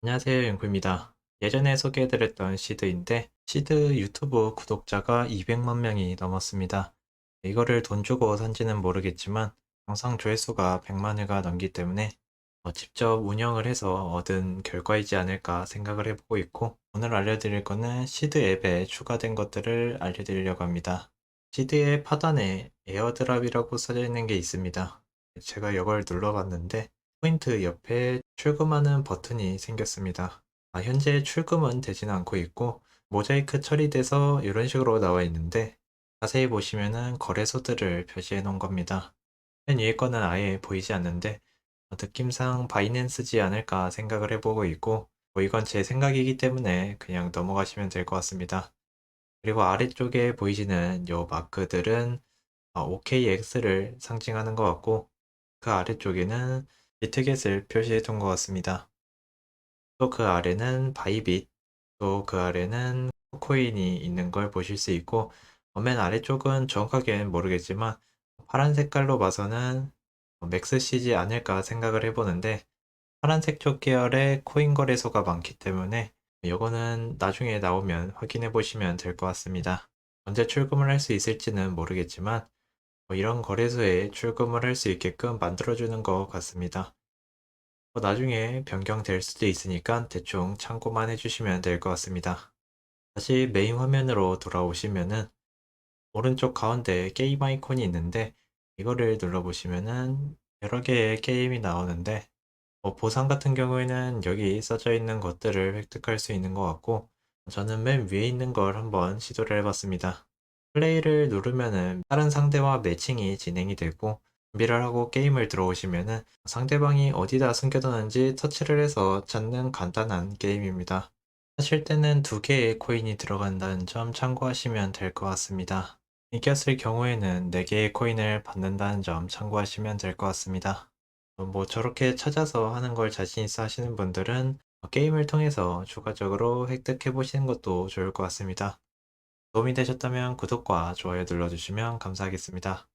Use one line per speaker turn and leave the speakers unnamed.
안녕하세요, 연구입니다. 예전에 소개해드렸던 시드인데, 시드 유튜브 구독자가 200만 명이 넘었습니다. 이거를 돈 주고 산지는 모르겠지만, 영상 조회수가 100만 회가 넘기 때문에, 어, 직접 운영을 해서 얻은 결과이지 않을까 생각을 해보고 있고, 오늘 알려드릴 거는 시드 앱에 추가된 것들을 알려드리려고 합니다. 시드 앱 하단에 에어드랍이라고 써져 있는 게 있습니다. 제가 이걸 눌러봤는데, 포인트 옆에 출금하는 버튼이 생겼습니다. 아, 현재 출금은 되지는 않고 있고 모자이크 처리돼서 이런 식으로 나와 있는데 자세히 보시면은 거래소들을 표시해 놓은 겁니다. 맨 위에 거는 아예 보이지 않는데 어, 느낌상 바이낸스지 않을까 생각을 해보고 있고 뭐 이건 제 생각이기 때문에 그냥 넘어가시면 될 것 같습니다. 그리고 아래쪽에 보이시는 요 마크들은 어, OKX를 상징하는 것 같고 그 아래쪽에는 비트겟을 표시해 둔 것 같습니다. 또 그 아래는 바이빗, 또 그 아래는 코인이 있는 걸 보실 수 있고, 어, 맨 아래쪽은 정확하게는 모르겠지만, 파란 색깔로 봐서는 맥스시지 않을까 생각을 해보는데, 파란색 쪽 계열의 코인 거래소가 많기 때문에, 이거는 나중에 나오면 확인해 보시면 될 것 같습니다. 언제 출금을 할 수 있을지는 모르겠지만, 뭐 이런 거래소에 출금을 할 수 있게끔 만들어주는 것 같습니다. 뭐 나중에 변경될 수도 있으니까 대충 참고만 해주시면 될 것 같습니다. 다시 메인 화면으로 돌아오시면은 오른쪽 가운데 게임 아이콘이 있는데 이거를 눌러보시면은 여러 개의 게임이 나오는데 뭐 보상 같은 경우에는 여기 써져 있는 것들을 획득할 수 있는 것 같고 저는 맨 위에 있는 걸 한번 시도를 해봤습니다. 플레이를 누르면은 다른 상대와 매칭이 진행이 되고 준비를 하고 게임을 들어오시면은 상대방이 어디다 숨겨뒀는지 터치를 해서 찾는 간단한 게임입니다. 하실 때는 두 개의 코인이 들어간다는 점 참고하시면 될 것 같습니다. 이겼을 경우에는 4개의 코인을 받는다는 점 참고하시면 될 것 같습니다. 어, 뭐 저렇게 찾아서 하는 걸 자신 있어 하시는 분들은 게임을 통해서 추가적으로 획득해 보시는 것도 좋을 것 같습니다. 도움이 되셨다면 구독과 좋아요 눌러주시면 감사하겠습니다.